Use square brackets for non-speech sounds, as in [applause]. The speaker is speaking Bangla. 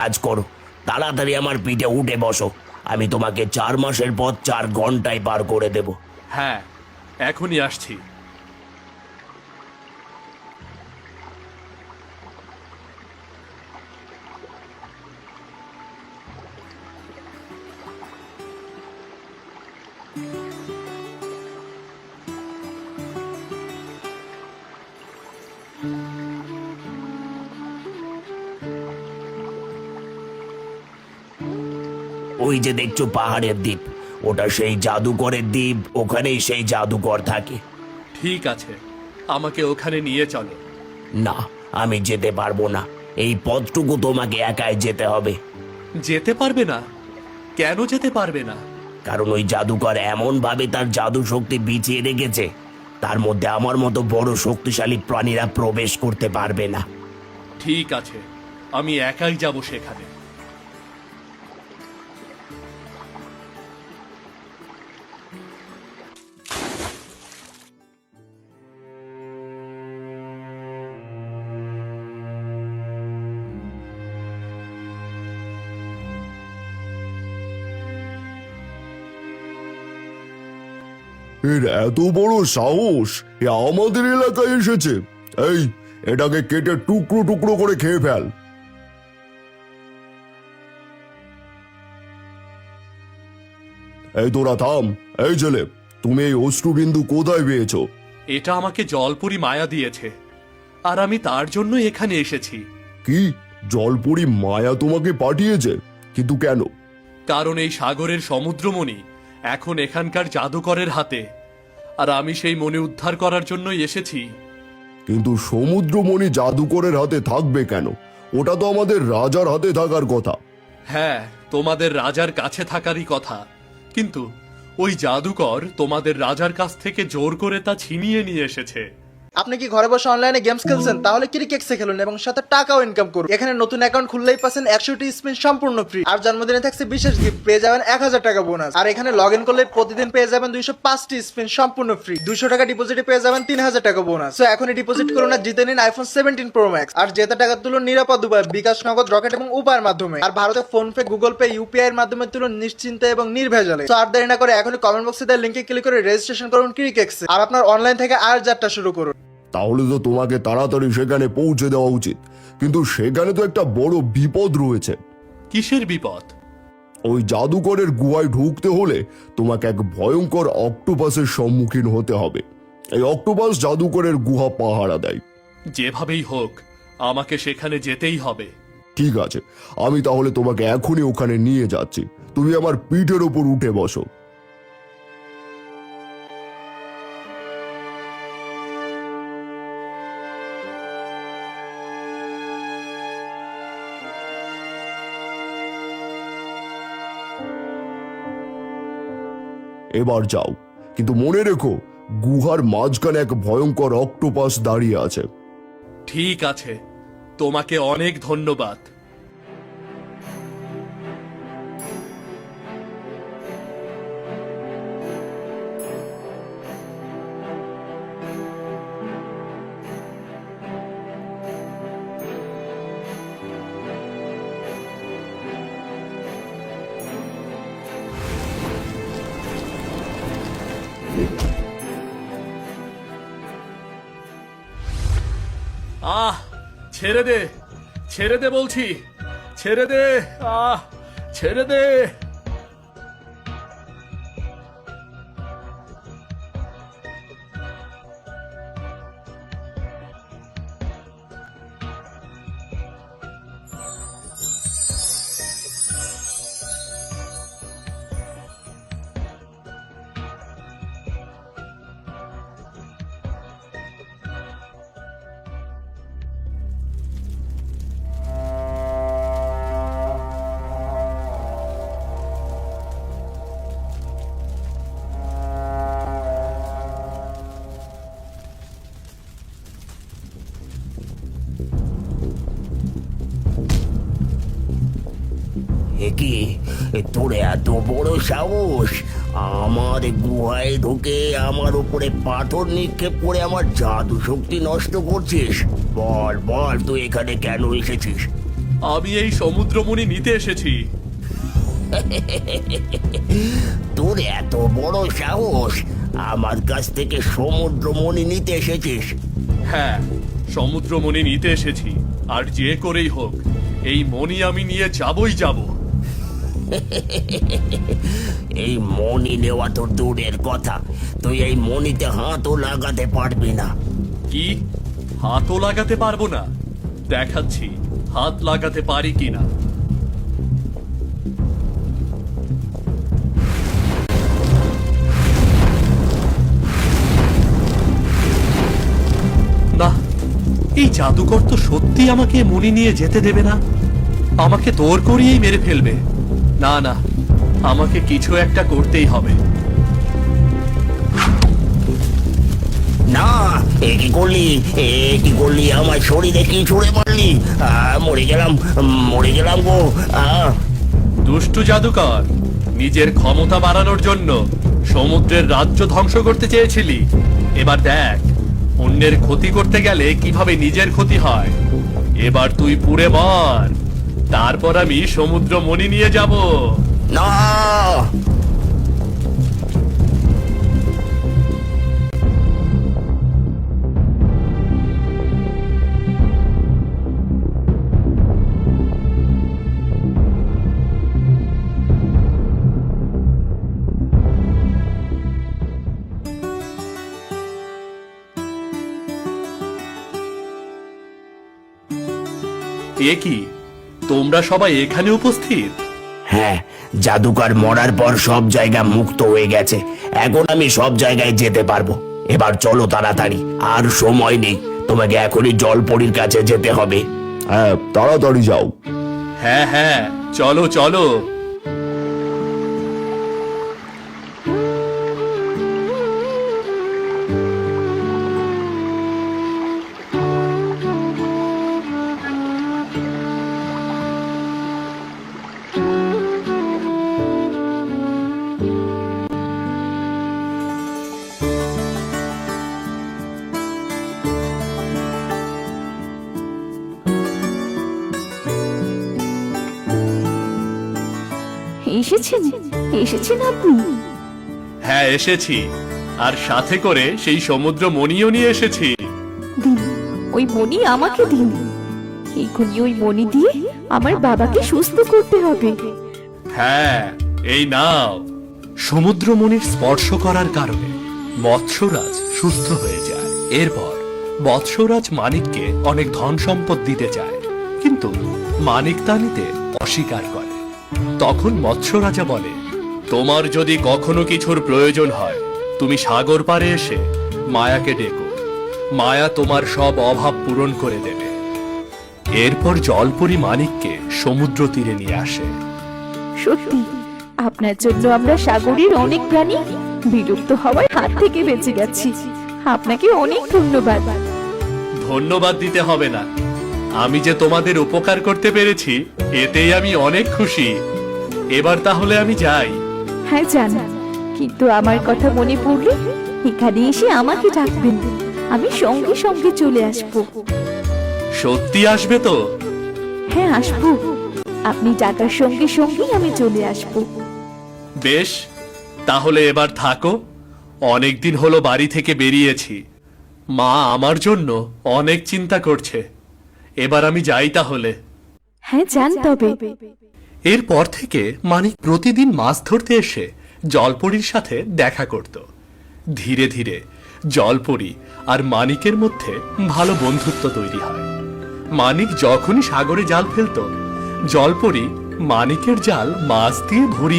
কাজ করো। তাড়াতাড়ি আমার পিঠে উঠে বসো। আমি তোমাকে চার মাসের পর চার ঘন্টায় পার করে দেব। হ্যাঁ এখনই আসছি। ওই যে দেখছ পাহাড়ের দ্বীপ। ওটা সেই জাদুকরের দ্বীপ ওখানেই সেই জাদুকর থাকে। ঠিক আছে আমাকে ওখানে নিয়ে চলো। না আমি যেতে পারব না। এই পথটুকু তোমাকে একাই যেতে হবে। যেতে পারবে না? কেন যেতে পারবে না? কারণ ওই জাদুকর এমন ভাবে তার জাদু শক্তি বিছিয়ে রেখেছে তার মধ্যে আমার মতো বড় শক্তিশালী প্রাণীরা প্রবেশ করতে পারবে না। ঠিক আছে আমি একাই যাব সেখানে। এর এত বড় সাহস? এ আমাদের এলাকায় এসেছে। এই এটাকে কেটে টুকরো টুকরো করে খেয়ে ফেল। এই তোরা থাম। এই ছেলে তুমি এই অশ্রুবিন্দু কোথায় পেয়েছ? এটা আমাকে জলপুরি মায়া দিয়েছে। আর আমি তার জন্য এখানে এসেছি। কি? জলপুরি মায়া তোমাকে পাঠিয়েছে? কিন্তু কেন? কারণ এই সাগরের সমুদ্রমণি এখন এখানকার জাদুকরের হাতে। আর আমি সেই মনে উদ্ধার করার জন্যই এসেছি। কিন্তু সমুদ্রমণি জাদুকরের হাতে থাকবে কেন? ওটা তো আমাদের রাজার হাতে থাকার কথা। হ্যাঁ তোমাদের রাজার কাছে থাকারই কথা। কিন্তু ওই জাদুকর তোমাদের রাজার কাছ থেকে জোর করে তা ছিনিয়ে নিয়ে এসেছে। আপনি কি ঘরে বসে অনলাইনে গেমস খেলছেন? তাহলে ক্রিকেক্সে খেলুন এবং সাথে টাকাও ইনকাম করুন। এখানে নতুন অ্যাকাউন্ট খুললেই পাচ্ছেন একশোটি স্পিন সম্পূর্ণ ফ্রি আর জন্মদিনে থাকছে বিশেষ গিফট পেয়ে যাবেন এক হাজার টাকা বোনাস আর এখানে লগ ইন করলে প্রতিদিন পেয়ে যাবেন দুইশো পাঁচটি স্পিন সম্পূর্ণ ফ্রি দুশো টাকা ডিপোজিটে পেয়ে যাবেন তিন হাজার টাকা বোনাস তো এখনই ডিপোজিট করুন আর জিতে নিন আইফোন সেভেন্টিন প্রো ম্যাক্স আর জেতা টাকা তুলুন নিরাপদ উপায় বিকাশ নগদ রকেট এবং উপায়ের মাধ্যমে। আর ভারতে PhonePe Google pay UPI এর মাধ্যমে তুলুন নিশ্চিন্তে এবং নির্ভেজালে। তো আর দেরি না করে এখনই কমেন্ট বক্সে দেওয়া লিঙ্কে ক্লিক করে রেজিস্ট্রেশন করুন ক্রিকেক্সে আর আপনার অনলাইন থেকে আর যাত্রা শুরু করুন। তাহলে তো তোমাকে তাড়াতাড়ি সেখানে পৌঁছে দেওয়া উচিত। কিন্তু সেখানে তো একটা বড় বিপদ রয়েছে। কিসের বিপদ? ওই জাদুকরের গুহায় ঢুকতে হলে তোমাকে এক ভয়ঙ্কর অক্টোপাসের সম্মুখীন হতে হবে। এই অক্টোপাস জাদুকরের গুহা পাহারা দেয়। যেভাবেই হোক আমাকে সেখানে যেতেই হবে। ঠিক আছে আমি তাহলে তোমাকে এখনই ওখানে নিয়ে যাচ্ছি। তুমি আমার পিঠের ওপর উঠে বসো। এবার যাও। কিন্তু মনে রেখো, গুহার মাঝখানে এক ভয়ঙ্কর অক্টোপাস দাঁড়িয়ে আছে। ঠিক আছে। তোমাকে অনেক ধন্যবাদ। আহ ছেড়ে দে ছেড়ে দে বলছি ছেড়ে দে আহ ছেড়ে দে। এ কি? এ তোর এত বড় সাহস? আমার গুহায় ঢুকে আমার উপরে পাথর নিক্ষেপ করে আমার জাদু শক্তি নষ্ট করছিস। বল বল তুই এখানে কেন এসেছিস? আমি এই সমুদ্রমণি নিতে এসেছি। [laughs] তোর এত বড় সাহস? আমার কাছ থেকে সমুদ্র মণি নিতে এসেছিস। হ্যাঁ সমুদ্রমণি নিতে এসেছি। আর যে করেই হোক এই মণি আমি নিয়ে যাবই যাব। [laughs] এই মণি নেওয়া তো দূরের কথা। তুই এই মণিতে হাতও লাগাতে পারবি না। কি? হাতও লাগাতে পারব না? দেখাচ্ছি, হাত লাগাতে পারি কিনা। না, এই জাদুকর তো সত্যি আমাকে মনি নিয়ে যেতে দেবে না। আমাকে তোর করিয়েই মেরে ফেলবে। না না আমাকে কিছু একটা করতেই হবে। না এ কি করলি? এ কি করলি? আমার শরীরে কি ছুড়ে মারলি? মরে গেলাম মরে গেলাম গো। দুষ্টু জাদুকর নিজের ক্ষমতা বাড়ানোর জন্য সমুদ্রের রাজ্য ধ্বংস করতে চেয়েছিলি। এবার দেখ অন্যের ক্ষতি করতে গেলে কীভাবে নিজের ক্ষতি হয়। এবার তুই পুড়ে মর। তারপর আমি সমুদ্র মণি নিয়ে যাব। না। এ কি? তোমরা সবাই এখানে উপস্থিত? হ্যাঁ জাদুকর মরার পর সব জায়গা মুক্ত হয়ে গেছে। এখন আমি সব জায়গায় যেতে পারব। এবার চলো তাড়াতাড়ি আর সময় নেই। তোমাকে এখনই জলপরির কাছে যেতে হবে। হ্যাঁ তাড়াতাড়ি যাও। হ্যাঁ হ্যাঁ চলো চলো। এসেছেন? এসেছেন আপনি? হ্যাঁ এসেছি। আর সাথে করে সেই সমুদ্র মণিও নিয়ে এসেছি। দিন ওই মণি আমাকে দিন। এখনই ওই মণি দিয়ে আমার বাবাকে সুস্থ করতে হবে। হ্যাঁ এই নাও। সমুদ্রমণির স্পর্শ করার কারণে মৎস্যরাজ সুস্থ হয়ে যায়। এরপর মৎস্যরাজ মানিককে অনেক ধন সম্পদ দিতে চায় কিন্তু মানিক তা নিতে অস্বীকার করে। তখন মৎস্যরাজা বলে তোমার যদি কখনো কিছুর প্রয়োজন হয় তুমি সাগর পাড়ে এসে মায়াকে ডেকো। মায়া তোমার সব অভাব পূরণ করে দেবে। এরপর জলপরি মানিককে সমুদ্র তীরে নিয়ে আসে। সত্যি আপনার জন্য আমরা সাগরের অনেক প্রাণী বিলুপ্ত হওয়ার হাত থেকে বেঁচে গেছি। আপনাকে অনেক ধন্যবাদ। ধন্যবাদ দিতে হবে না। আমি যে তোমাদের উপকার করতে পেরেছি এতেই আমি অনেক খুশি। এবার তাহলে আমি যাই। হ্যাঁ জান। কিন্তু আমার কথা মনে পড়লে এখানে এসে আমাকে ডাকবেন। আমি সঙ্গে সঙ্গে চলে আসব। সত্যি আসবে তো? হ্যাঁ আসব। আপনি ডাকার সঙ্গে সঙ্গেই আমি চলে আসব। বেশ তাহলে এবার থাকো। অনেকদিন হলো বাড়ি থেকে বেরিয়েছি। মা আমার জন্য অনেক চিন্তা করছে। এবার আমি যাই তাহলে। হ্যাঁ যান তবে। এরপর থেকে মানিক প্রতিদিন মাছ ধরতে এসে জলপরীর সাথে দেখা করত। ধীরে ধীরে জলপরি আর মানিকের মধ্যে ভালো বন্ধুত্ব তৈরি হয়। মানিক যখনই সাগরে জাল ফেলতো জলপরি মানিকের জাল মাছ দিয়ে ভরিয়ে